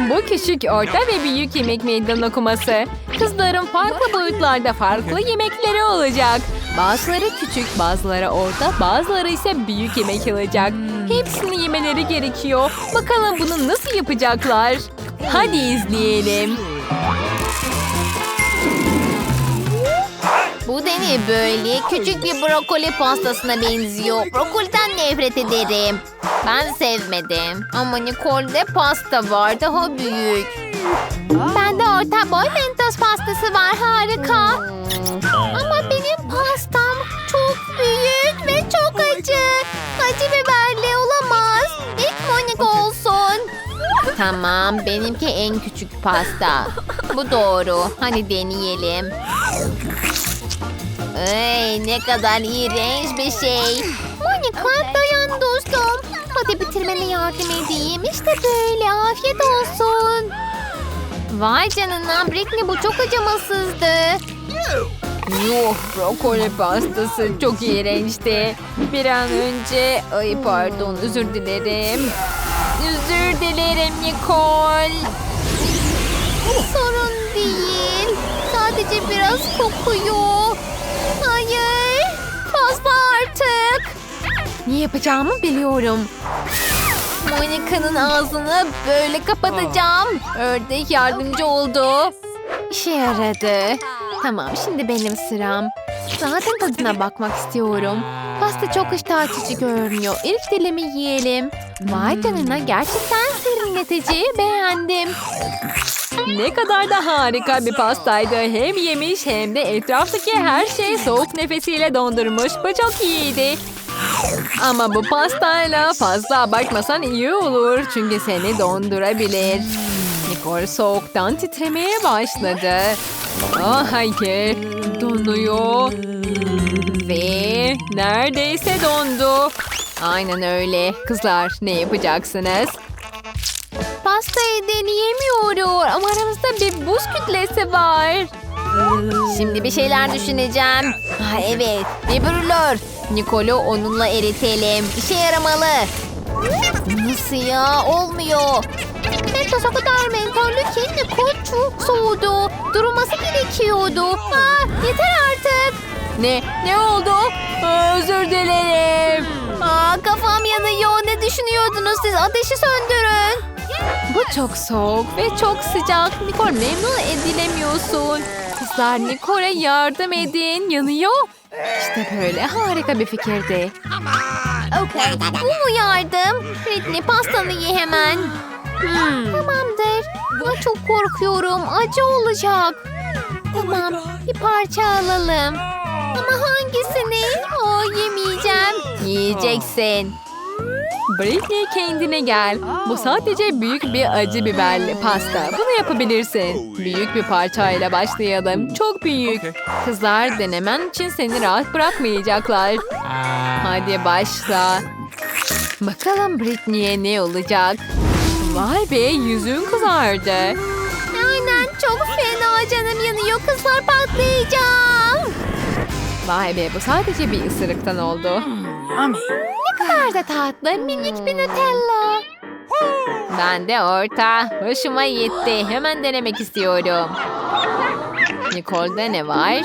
Bu küçük, orta ve büyük yemek meydan okuması. Kızların farklı boyutlarda farklı yemekleri olacak. Bazıları küçük, bazıları orta, bazıları ise büyük yemek olacak. Hepsini yemeleri gerekiyor. Bakalım bunu nasıl yapacaklar? Hadi izleyelim. Bu da ne böyle? Küçük bir brokoli pastasına benziyor. Brokoliden nefret ederim. Ben sevmedim. Ama Nicole'de pasta var daha büyük. Bende orta boy mentos pastası var harika. Ama benim pastam çok büyük ve çok acı. Acı biberli olamaz. İlk Monica olsun. Tamam benimki en küçük pasta. Bu doğru. Hadi deneyelim. Ay ne kadar iğrenç bir şey. Monika dayan dostum. Hadi bitirmene yardım edeyim. İşte böyle afiyet olsun. Vay canına Britney bu çok acımasızdı. Yuh brokoli pastası çok iğrençti. Bir an önce... Ay pardon özür dilerim. Özür dilerim Nicole. Sorun değil. Sadece biraz kokuyor. Ne yapacağımı biliyorum. Monika'nın ağzını böyle kapatacağım. Ördek yardımcı oldu. İşe yaradı. Tamam şimdi benim sıram. Zaten tadına bakmak istiyorum. Pasta çok iştah açıcı görünüyor. İlk dilimi yiyelim. Vay canına gerçekten serinletici. Beğendim. Ne kadar da harika bir pastaydı. Hem yemiş hem de etraftaki her şey soğuk nefesiyle dondurmuş. Bu çok iyiydi. Ama bu pastayla fazla abartmasan iyi olur. Çünkü seni dondurabilir. Nicole soğuktan titremeye başladı. Ah hayır. Donuyor. Ve neredeyse dondu. Aynen öyle. Kızlar ne yapacaksınız? Pastayı deneyemiyorum. Ama aramızda bir buz kütlesi var. Şimdi bir şeyler düşüneceğim. Ha, evet bir brülör. Nicole'u onunla eritelim. İşe yaramalı. Nasıl ya? Olmuyor. Mentos o kadar mentollü ki Nicole çok soğudu. Durulması gerekiyordu. Ha, yeter artık. Ne? Ne oldu? Aa, özür dilerim. Aa, kafam yanıyor. Ne düşünüyordunuz siz? Ateşi söndürün. Bu çok soğuk ve çok sıcak. Nicole memnun edilemiyorsun. Kızlar Nicole'e yardım edin. Yanıyor. İşte böyle harika bir fikirdi. Bu mu yardım? Britney pastanı ye hemen. Hmm. Tamamdır. Ama çok korkuyorum. Acı olacak. Tamam. Bir parça alalım. Ama hangisini? O yemeyeceğim. Yiyeceksin. Britney kendine gel. Bu sadece büyük bir acı biberli pasta. Bunu yapabilirsin. Büyük bir parçayla başlayalım. Çok büyük. Kızlar denemen için seni rahat bırakmayacaklar. Hadi başla. Bakalım Britney'e ne olacak? Vay be yüzün kızardı. Aynen çok fena canım yanıyor. Kızlar patlayacağım. Vay be bu sadece bir ısırıktan oldu. Ne kadar da tatlı minik bir Nutella. Ben de orta. Hoşuma gitti. Hemen denemek istiyorum. Nicole'de ne var?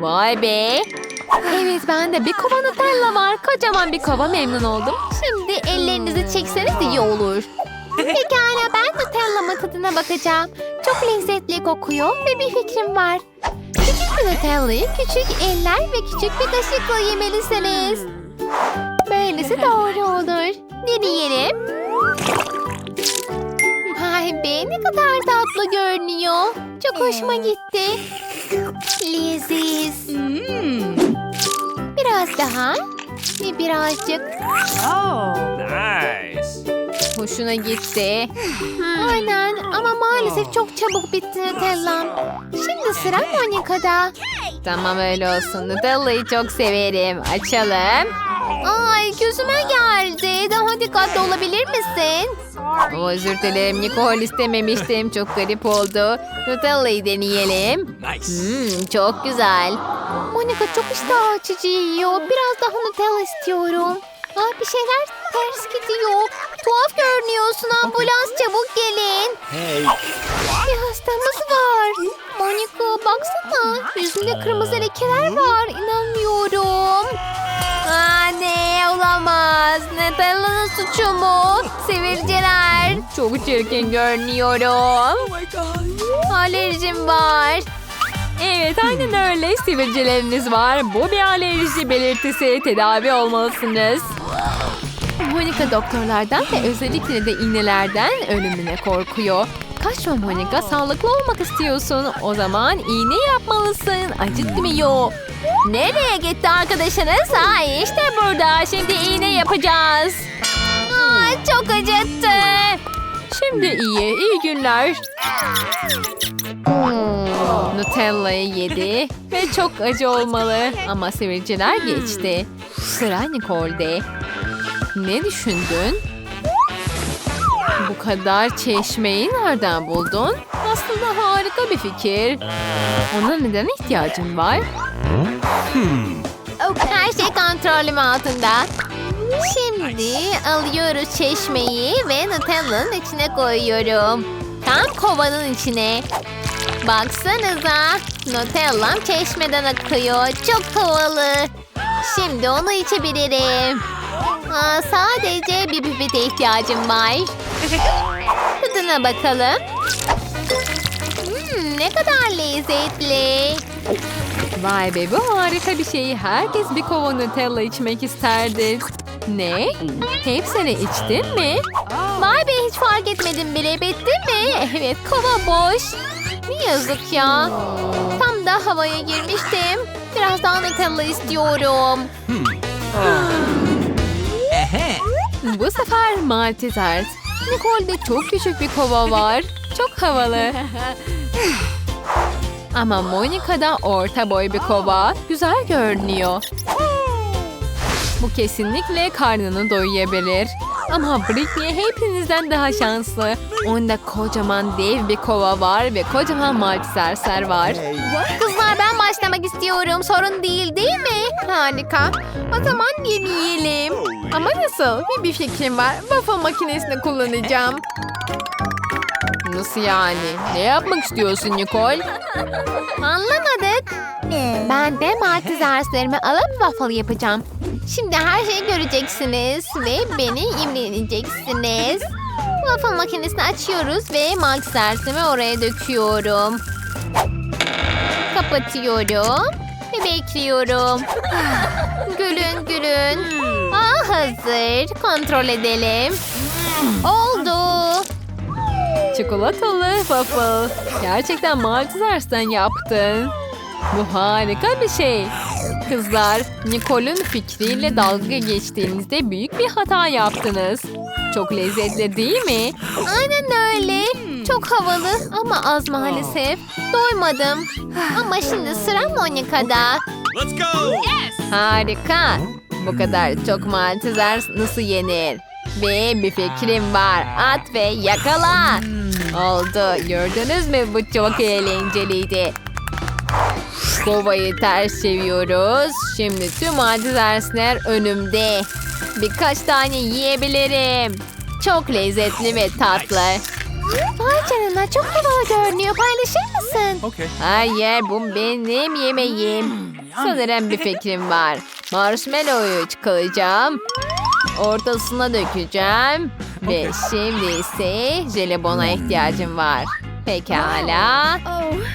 Vay be. Evet bende bir kova Nutella var. Kocaman bir kova memnun oldum. Şimdi ellerinizi çekseniz iyi olur. Pekala ben Nutella'mın tadına bakacağım. Çok lezzetli kokuyor ve bir fikrim var. Küçük bir Nutella'yı küçük eller ve küçük bir kaşıkla yemelisiniz. Böylesi doğru olur. Deneyelim. Vay be ne kadar tatlı görünüyor. Çok hoşuma gitti. Leziz. Biraz daha. Ve birazcık. Nice. Hoşuna gitti. Aynen ama maalesef çok çabuk bitti Nutella'm. Şimdi sıra Monika'da. Tamam öyle olsun. Nutella'yı çok severim. Açalım. Ay gözüme geldi. Daha dikkatli olabilir misin? O özür dilerim. Nicole istememiştim. Çok garip oldu. Nutella'yı deneyelim. Hmm, çok güzel. Monika çok iştah açıcı yiyor. Biraz daha Nutella istiyorum. Aa, bir şeyler ters gidiyor. Tuhaf görünüyorsun. Ambulans çabuk gelin. Bir hastamız var. Monika baksana. Yüzünde kırmızı lekeler var. İnanmıyorum. Anne olamaz. Natalia'nın suçu mu? Sivilceler. Çok çirkin görünüyorum. Alerjim var. Evet aynen öyle sivilceleriniz var. Bu bir alerji belirtisi. Tedavi olmalısınız. Monica doktorlardan ve özellikle de iğnelerden ölümüne korkuyor. Kaçma Monica sağlıklı olmak istiyorsun. O zaman iğne yapmalısın. Acıtmıyor. Nereye gitti arkadaşınız? Ha işte burada. Şimdi iğne yapacağız. Aa, çok acıttı. Şimdi iyi, iyi günler. Hmm, Nutella'yı yedi ve çok acı olmalı. Ama sivilceler geçti. Sıra Nicole'de. Ne düşündün? Bu kadar çeşmeyi nereden buldun? Aslında harika bir fikir. Ona neden ihtiyacın var? Her şey kontrolüm altında. Şimdi alıyoruz çeşmeyi ve Nutella'nın içine koyuyorum. Tam kovanın içine. Baksanıza. Nutella'm çeşmeden akıyor. Çok havalı. Şimdi onu içebilirim. Aa, sadece bir pipete ihtiyacım var. Tadına bakalım. Hmm, ne kadar lezzetli. Vay be bu harika bir şey. Herkes bir kova Nutella içmek isterdi. Ne? Hepsini içtin mi? Vay be hiç fark etmedim bile. Bitti mi? Evet kova boş. Ne yazık ya. Tam da havaya girmiştim. Biraz daha Nutella istiyorum. Bu sefer Malteser. Nicole'de çok küçük bir kova var. Çok havalı. Ama Monica'da orta boy bir kova. Güzel görünüyor. Bu kesinlikle karnını doyurabilir. Ama Britney hepinizden daha şanslı. Onda kocaman dev bir kova var ve kocaman Malteser var. Başlamak istiyorum. Sorun değil değil mi? Harika. O zaman deneyelim. Ama nasıl? Bir, bir fikrim var. Waffle makinesini kullanacağım. Nasıl yani? Ne yapmak istiyorsun Nicole? Anlamadık. Ben de maltezerslerimi alıp waffle yapacağım. Şimdi her şeyi göreceksiniz ve beni imreneceksiniz. Waffle makinesini açıyoruz ve maltezersimi oraya döküyorum. Kapatıyorum ve bekliyorum. Gülün gülün. Aa, hazır. Kontrol edelim. Oldu. Çikolatalı waffle. Gerçekten Malteser'den yaptın. Bu harika bir şey. Kızlar, Nicole'un fikriyle dalga geçtiğinizde büyük bir hata yaptınız. Çok lezzetli değil mi? Aynen. Çok havalı ama az maalesef. Doymadım. Ama şimdi sıra Monika'da. Let's go! Harika. Bu kadar çok Malteser nasıl yenir? Ve bir fikrim var. At ve yakala. Oldu. Gördünüz mü? Bu çok eğlenceliydi. Kovayı ters çeviriyoruz. Şimdi tüm Malteser'ler önümde. Birkaç tane yiyebilirim. Çok lezzetli ve tatlı. Vay canına çok havalı görünüyor. Paylaşır mısın? Okay. Hayır bu benim yemeğim. Sanırım bir fikrim var. Marshmallow'u çıkaracağım. Ortasına dökeceğim. Ve şimdi ise jelibona ihtiyacım var. Pekala.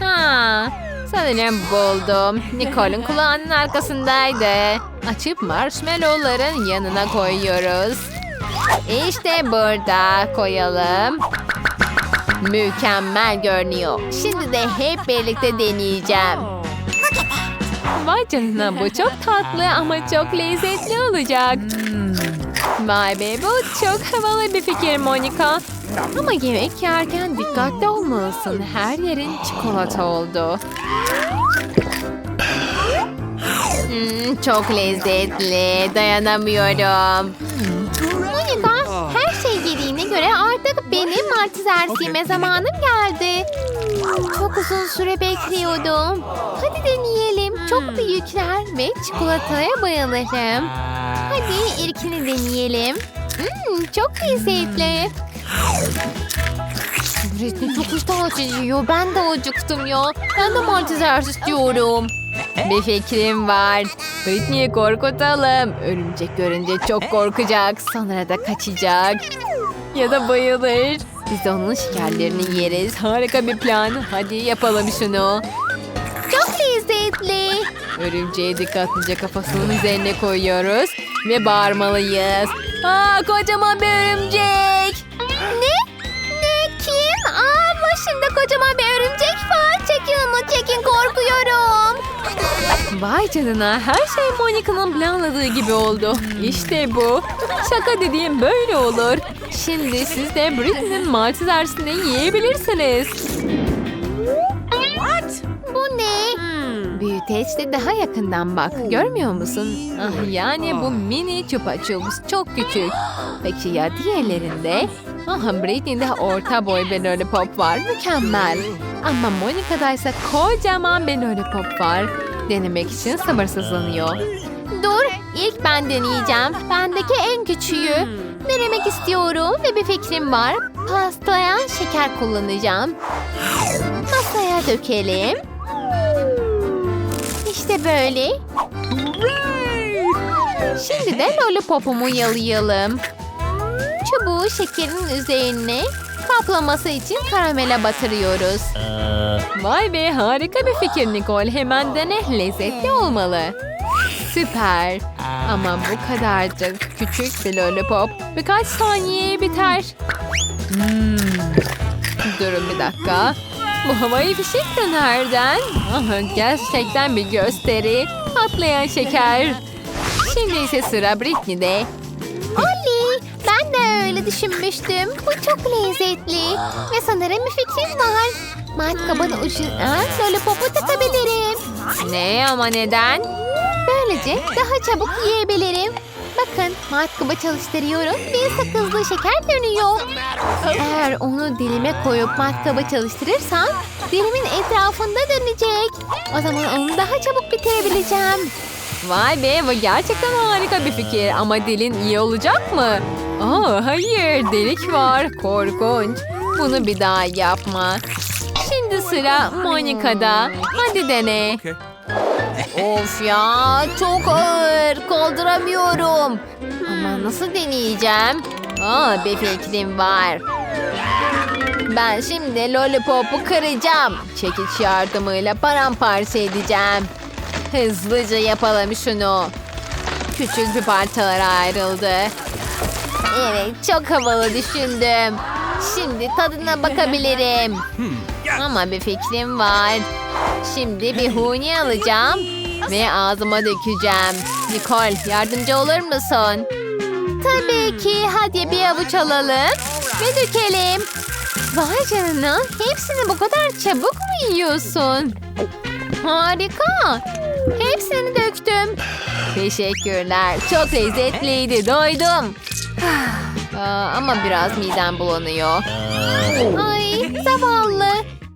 Ha, sanırım buldum. Nicole'un kulağının arkasındaydı. Açıp marshmallowların yanına koyuyoruz. İşte burada koyalım. Mükemmel görünüyor. Şimdi de hep birlikte deneyeceğim. Vay canına bu çok tatlı ama çok lezzetli olacak. Vay be bu çok havalı bir fikir Monica. Ama yemek yerken dikkatli olmalısın. Her yerin çikolata oldu. Hmm, çok lezzetli. Dayanamıyorum. Benim maltezersi yeme zamanım geldi. Çok uzun süre bekliyordum. Hadi deneyelim. Çok büyükler ve çikolataya bayılırım. Hadi ilkini deneyelim. Hmm, çok lezzetli. Britney çok iştah açıcı yiyor. Ben de acıktım ya. Ben de Malteser istiyorum. Bir fikrim var. Britney'i korkutalım. Örümcek görünce çok korkacak. Sonra da kaçacak. Ya da bayılır. Biz de onun şekerlerini yeriz. Harika bir plan. Hadi yapalım şunu. Çok lezzetli. Örümceği dikkatlice kafasının üzerine koyuyoruz. Ve bağırmalıyız. Aa kocaman bir örümcek. Ne? Ne? Kim? Aa başımda kocaman bir örümcek var. Çekin onu çekin korkuyorum. Vay canına her şey Monica'nın planladığı gibi oldu. İşte bu. Şaka dediğim böyle olur. Şimdi siz de Britney'nin Malteser'sini yiyebilirsiniz. Bu ne? Büyüteçte daha yakından bak. Görmüyor musun? Ah, yani bu mini çupa çups çok küçük. Peki ya diğerlerinde? Aha Britney'de orta boy bir lollipop var. Mükemmel. Ama Monica'da ise kocaman bir lollipop var. Denemek için sabırsızlanıyor. Dur, ilk ben deneyeceğim. Bendeki en küçüğü. Denemek istiyorum ve bir fikrim var. Pastaya şeker kullanacağım. Masaya dökelim. İşte böyle. Şimdi de lollipopumu yalayalım. Çubuğu şekerin üzerine kaplaması için karamele batırıyoruz. Vay be harika bir fikir Nicole. Hemen dene. Lezzetli olmalı. Süper. Ama bu kadarcık küçük bir lollipop birkaç saniyeye biter. Hmm. Durun bir dakika. Bu havai fişek de nereden? Gerçekten bir gösteri. Patlayan şeker. Şimdi ise sıra Britney'de. Oley! Ben de öyle düşünmüştüm. Bu çok lezzetli. Ve sanırım bir fikrim var. Matkabın ucuna lollipopu takabilirim. Ne ama neden? Böylece daha çabuk yiyebilirim. Bakın matkabı çalıştırıyorum ve sakızlı şeker dönüyor. Eğer onu dilime koyup matkabı çalıştırırsam dilimin etrafında dönecek. O zaman onu daha çabuk bitirebileceğim. Vay be bu gerçekten harika bir fikir ama dilin iyi olacak mı? Aa, hayır delik var korkunç. Bunu bir daha yapma. Şimdi sıra Monica'da. Hadi dene. Of ya çok ağır kaldıramıyorum. Ama nasıl deneyeceğim? Aa bir fikrim var. Ben şimdi lollipopu kıracağım. Çekiç yardımıyla paramparça edeceğim. Hızlıca yapalım şunu. Küçük bir parçalara ayrıldı. Evet çok havalı düşündüm. Şimdi tadına bakabilirim. Ama bir fikrim var. Şimdi bir huni alacağım ve ağzıma dökeceğim. Nicole yardımcı olur musun? Tabii ki. Hadi bir avuç alalım ve dökelim. Vay canına. Hepsini bu kadar çabuk mu yiyorsun? Harika. Hepsini döktüm. Teşekkürler. Çok lezzetliydi. Doydum. Aa, ama biraz midem bulanıyor.